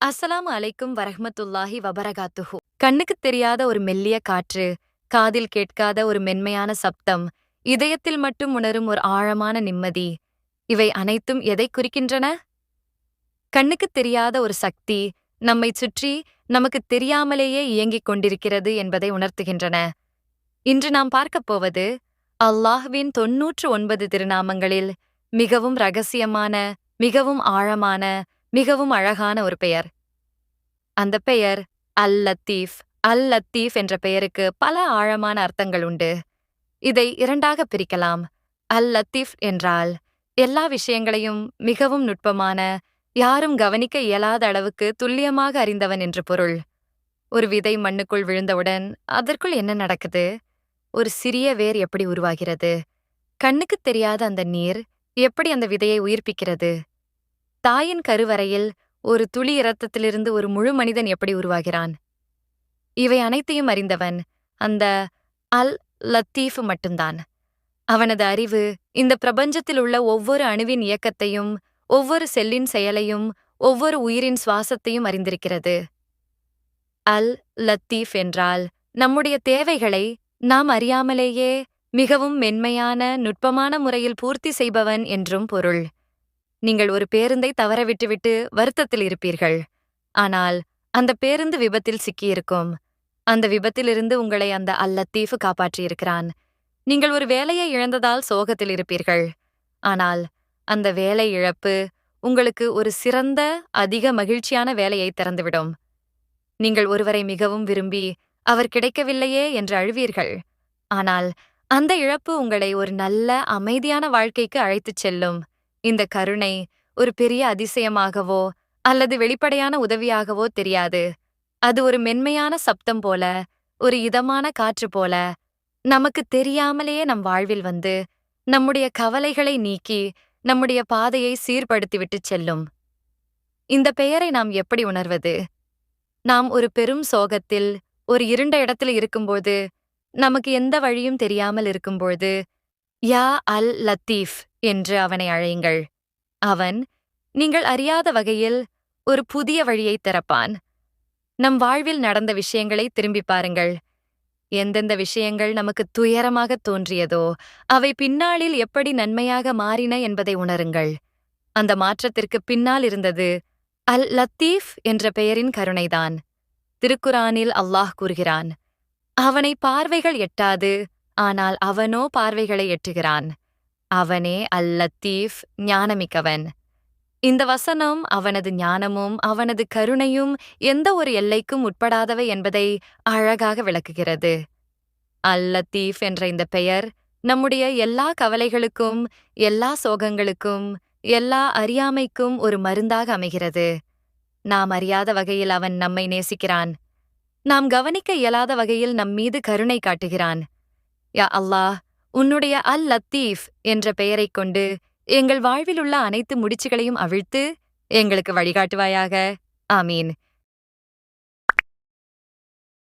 அஸ்ஸலாம் அலைக்கும் வரஹமத்துல்லாஹி வபரகாத்துஹு. கண்ணுக்குத் தெரியாத ஒரு மெல்லிய காற்று காதில் கேட்காத ஒரு மென்மையான சப்தம் இதயத்தில் மட்டும் உணரும் ஒரு ஆழமான நிம்மதி இவை அனைத்தும் எதைக் குறிக்கின்றன? கண்ணுக்குத் தெரியாத ஒரு சக்தி நம்மைச் சுற்றி நமக்குத் தெரியாமலேயே இயங்கிக் கொண்டிருக்கிறது என்பதை உணர்த்துகின்றன. இன்று நாம் பார்க்கப் போவது அல்லாஹ்வின் தொன்னூற்று ஒன்பது திருநாமங்களில் மிகவும் ரகசியமான மிகவும் ஆழமான மிகவும் அழகான ஒரு பெயர். அந்த பெயர் அல் லத்தீஃப். அல் லத்தீஃப் என்ற பெயருக்கு பல ஆழமான அர்த்தங்கள் உண்டு. இதை இரண்டாக பிரிக்கலாம். அல் லத்தீஃப் என்றால் எல்லா விஷயங்களையும் மிகவும் நுட்பமான யாரும் கவனிக்க இயலாத அளவுக்கு துல்லியமாக அறிந்தவன் என்று பொருள். ஒரு விதை மண்ணுக்குள் விழுந்தவுடன் அதற்குள் என்ன நடக்குது? ஒரு சிறிய வேர் எப்படி உருவாகிறது? கண்ணுக்குத் தெரியாத அந்த நீர் எப்படி அந்த விதையை உயிர்ப்பிக்கிறது? தாயின் கருவறையில் ஒரு துளி இரத்தத்திலிருந்து ஒரு முழு மனிதன் எப்படி உருவாகிறான்? இவை அனைத்தையும் அறிந்தவன் அந்த அல் லத்தீஃப் மட்டும்தான். அவனது அறிவு இந்த பிரபஞ்சத்தில் உள்ள ஒவ்வொரு அணுவின் இயக்கத்தையும் ஒவ்வொரு செல்லின் செயலையும் ஒவ்வொரு உயிரின் சுவாசத்தையும் அறிந்திருக்கிறது. அல் லத்தீஃப் என்றால் நம்முடைய தேவைகளை நாம் அறியாமலேயே மிகவும் மென்மையான நுட்பமான முறையில் பூர்த்தி செய்பவன் என்றும் பொருள். நீங்கள் ஒரு பேருந்தை தவற விட்டுவிட்டு வருத்தத்தில் இருப்பீர்கள். ஆனால் அந்த பேருந்து விபத்தில் சிக்கியிருக்கும். அந்த விபத்திலிருந்து உங்களை அந்த அல்லத்தீஃபு காப்பாற்றியிருக்கிறான். நீங்கள் ஒரு வேலையை இழந்ததால் சோகத்தில் இருப்பீர்கள். ஆனால் அந்த வேலை இழப்பு உங்களுக்கு ஒரு சிறந்த அதிக மகிழ்ச்சியான வேலையை திறந்துவிடும் நீங்கள் ஒருவரை மிகவும் விரும்பி அவர் கிடைக்கவில்லையே என்று அழுவீர்கள். ஆனால் அந்த இழப்பு உங்களை ஒரு நல்ல அமைதியான வாழ்க்கைக்கு அழைத்துச் செல்லும். இந்த கருணை ஒரு பெரிய அதிசயமாகவோ அல்லது வெளிப்படையான உதவியாகவோ தெரியாது. அது ஒரு மென்மையான சப்தம் போல ஒரு இதமான காற்று போல. நமக்கு தெரியாமலேயே நம் வாழ்வில் வந்து நம்முடைய கவலைகளை நீக்கி நம்முடைய பாதையை சீர்படுத்திவிட்டுச் செல்லும். இந்த பெயரை நாம் எப்படி உணர்வது? நாம் ஒரு பெரும் சோகத்தில் ஒரு இருண்ட இடத்துல இருக்கும்போது நமக்கு எந்த வழியும் தெரியாமல் இருக்கும்போது யா அல் லத்தீஃப் என்று அவனை அழையுங்கள். அவன் நீங்கள் அறியாத வகையில் ஒரு புதிய வழியை திறப்பான். நம் வாழ்வில் நடந்த விஷயங்களை திரும்பி பாருங்கள். எந்தெந்த விஷயங்கள் நமக்கு துயரமாக தோன்றியதோ அவை பின்னாளில் எப்படி நன்மையாக மாறின என்பதை உணருங்கள். அந்த மாற்றத்திற்கு பின்னால் இருந்தது அல் லத்தீஃப் என்ற பெயரின் கருணைதான். திருக்குரானில் அல்லாஹ் கூறுகிறான் அவனை பார்வைகள் எட்டாது ஆனால் அவனோ பார்வைகளை எட்டுகிறான். அவனே அல் லத்தீஃப் ஞானமிக்கவன். இந்த வசனம் அவனது ஞானமும் அவனது கருணையும் எந்த ஒரு எல்லைக்கும் உட்படாதவை என்பதை அழகாக விளக்குகிறது. அல் லத்தீஃப் என்ற இந்த பெயர் நம்முடைய எல்லா கவலைகளுக்கும் எல்லா சோகங்களுக்கும் எல்லா அறியாமைக்கும் ஒரு மருந்தாக அமைகிறது. நாம் அறியாத வகையில் அவன் நம்மை நேசிக்கிறான். நாம் கவனிக்க இயலாத வகையில் நம் மீது கருணை காட்டுகிறான். யா அல்லாஹ் உன்னுடைய அல் லத்தீஃப் என்ற பெயரைக் கொண்டு எங்கள் வாழ்வில் உள்ள அனைத்து முடிச்சுகளையும் அவிழ்த்து எங்களுக்கு வழிகாட்டுவாயாக. ஆமீன்.